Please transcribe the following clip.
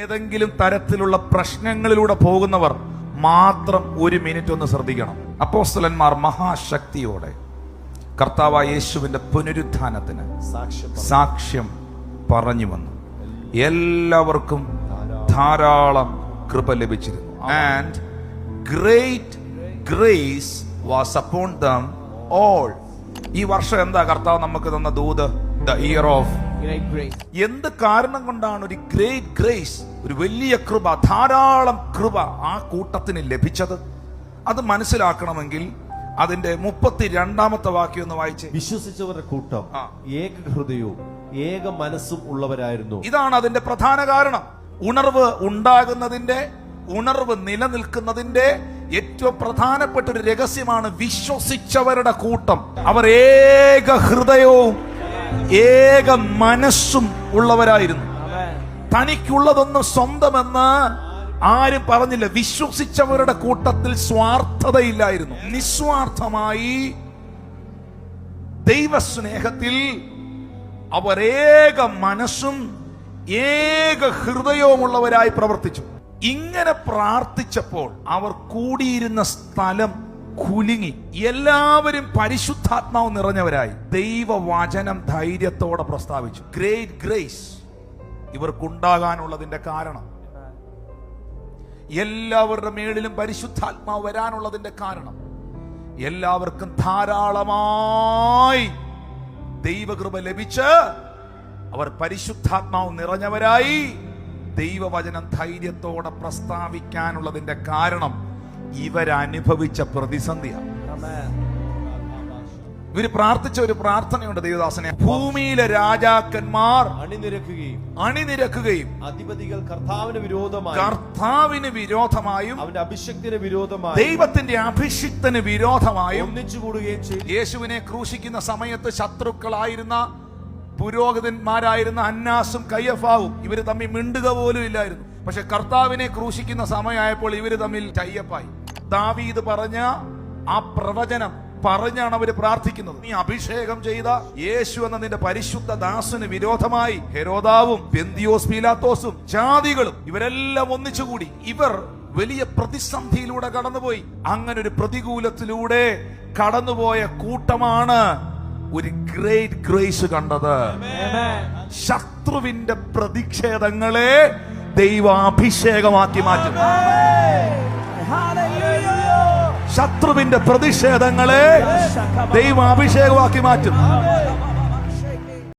ഏതെങ്കിലും തരത്തിലുള്ള പ്രശ്നങ്ങളിലൂടെ പോകുന്നവർ മാത്രം ഒരു മിനിറ്റ് ഒന്ന് ശ്രദ്ധിക്കണം. അപ്പോസ്തലന്മാർ മഹാശക്തിയോടെ കർത്താവായ യേശുവിന്റെ പുനരുത്ഥാനത്തിന് സാക്ഷ്യം പറഞ്ഞു വന്നു. എല്ലാവർക്കും ധാരാളം കൃപ ലഭിച്ചിരുന്നു. And great grace was upon them all ഈ വർഷം എന്താ കർത്താവ് നമുക്ക് തന്ന ദൂത്? The year of. എന്ത് കാരണം കൊണ്ടാണ് ഒരു ഗ്രേറ്റ് ഗ്രേസ് ഒരു വലിയ കൃപ ധാരാളം കൃപ ആ കൂട്ടത്തിന് ലഭിച്ചത്? അത് മനസ്സിലാക്കണമെങ്കിൽ അതിന്റെ മുപ്പത്തി രണ്ടാമത്തെ വാക്യം ഒന്ന് വായിച്ച്. വിശ്വസിച്ചവരുടെ കൂട്ടം. ഏക ഹൃദയവും ഏക മനസ്സും ഉള്ളവരായിരുന്നു. ഇതാണ് അതിന്റെ പ്രധാന കാരണം. ഉണർവ് ഉണ്ടാകുന്നതിന്റെ ഉണർവ് നിലനിൽക്കുന്നതിന്റെ ഏറ്റവും പ്രധാനപ്പെട്ട ഒരു രഹസ്യമാണ് വിശ്വസിച്ചവരുടെ കൂട്ടം. അവർ ഏക ഹൃദയവും ഏക മനസ്സും ഉള്ളവരായിരുന്നു. തനിക്കുള്ളതൊന്നും സ്വന്തമെന്ന് ആരും പറഞ്ഞില്ല. വിശ്വസിച്ചവരുടെ കൂട്ടത്തിൽ സ്വാർത്ഥതയില്ലായിരുന്നു. നിസ്വാർത്ഥമായി ദൈവസ്നേഹത്തിൽ അവരേക മനസ്സും ഏക ഹൃദയവുമുള്ളവരായി പ്രവർത്തിച്ചു. ഇങ്ങനെ പ്രാർത്ഥിച്ചപ്പോൾ അവർ കൂടിയിരുന്ന സ്ഥലം കുലുങ്ങി. എല്ലാവരും പരിശുദ്ധാത്മാവ് നിറഞ്ഞവരായി. ദൈവവചനം ധൈര്യത്തോടെ പ്രസ്താവിച്ചു. ഗ്രേറ്റ് ഗ്രേസ് ഇവർക്കുണ്ടാകാനുള്ളതിന്റെ കാരണം. എല്ലാവരുടെ മേളിലും പരിശുദ്ധാത്മാവ് വരാനുള്ളതിന്റെ കാരണം. എല്ലാവർക്കും ധാരാളമായി ദൈവകൃപ ലഭിച്ച് അവർ പരിശുദ്ധാത്മാവ് നിറഞ്ഞവരായി ദൈവവചനം ധൈര്യത്തോടെ പ്രസ്താവിക്കാനുള്ളതിന്റെ കാരണം. ഇവരനുഭവിച്ച പ്രതിസന്ധിയാണ്. ഇവർ പ്രാർത്ഥിച്ച ഒരു പ്രാർത്ഥനയുണ്ട് ദേവദാസനെ. ഭൂമിയിലെ രാജാക്കന്മാർ അണിനിരക്കുകയും അണിനിരക്കുകയും അധിപതികൾ കർത്താവിന് വിരോധമായി കർത്താവിന് വിരോധമായും അവന്റെ അഭിഷക്തിന് വിരോധമായി ദൈവത്തിന്റെ അഭിഷിക്തന് വിരോധമായും ഒന്നിച്ചു കൂടുകയും ചെയ്തു. യേശുവിനെ ക്രൂശിക്കുന്ന സമയത്ത് ശത്രുക്കളായിരുന്ന പുരോഹിതന്മാരായിരുന്ന അന്നാസും കയ്യഫാവും ഇവർ തമ്മിൽ മിണ്ടുക പോലും ഇല്ലായിരുന്നു. പക്ഷെ കർത്താവിനെ ക്രൂശിക്കുന്ന സമയമായപ്പോൾ ഇവർ തമ്മിൽ ടൈയപ്പായി ദാവീദ് പറഞ്ഞ ആ പ്രവചനം പറഞ്ഞാണ് അവർ പ്രാർത്ഥിക്കുന്നത്. നീ അഭിഷേകം ചെയ്ത യേശു എന്ന നിന്റെ പരിശുദ്ധ ദാസന് വിരോധമായി ഹെരോദാവും ബെന്തിയോസ് പീലാത്തോസും ജാതികളും ഇവരെല്ലാം ഒന്നിച്ചുകൂടി. ഇവർ വലിയ പ്രതിസന്ധിയിലൂടെ കടന്നുപോയി. അങ്ങനെ ഒരു പ്രതികൂലത്തിലൂടെ കടന്നുപോയ കൂട്ടമാണ് ഒരു ഗ്രേറ്റ് ഗ്രേസ് കണ്ടത്. ശത്രുവിന്റെ പ്രതിഷേധങ്ങളെ ദൈവാഭിഷേകമാക്കി മാറ്റും ശത്രുവിന്റെ പ്രതിഷേധങ്ങളെ ദൈവം അഭിഷേകമാക്കി മാറ്റും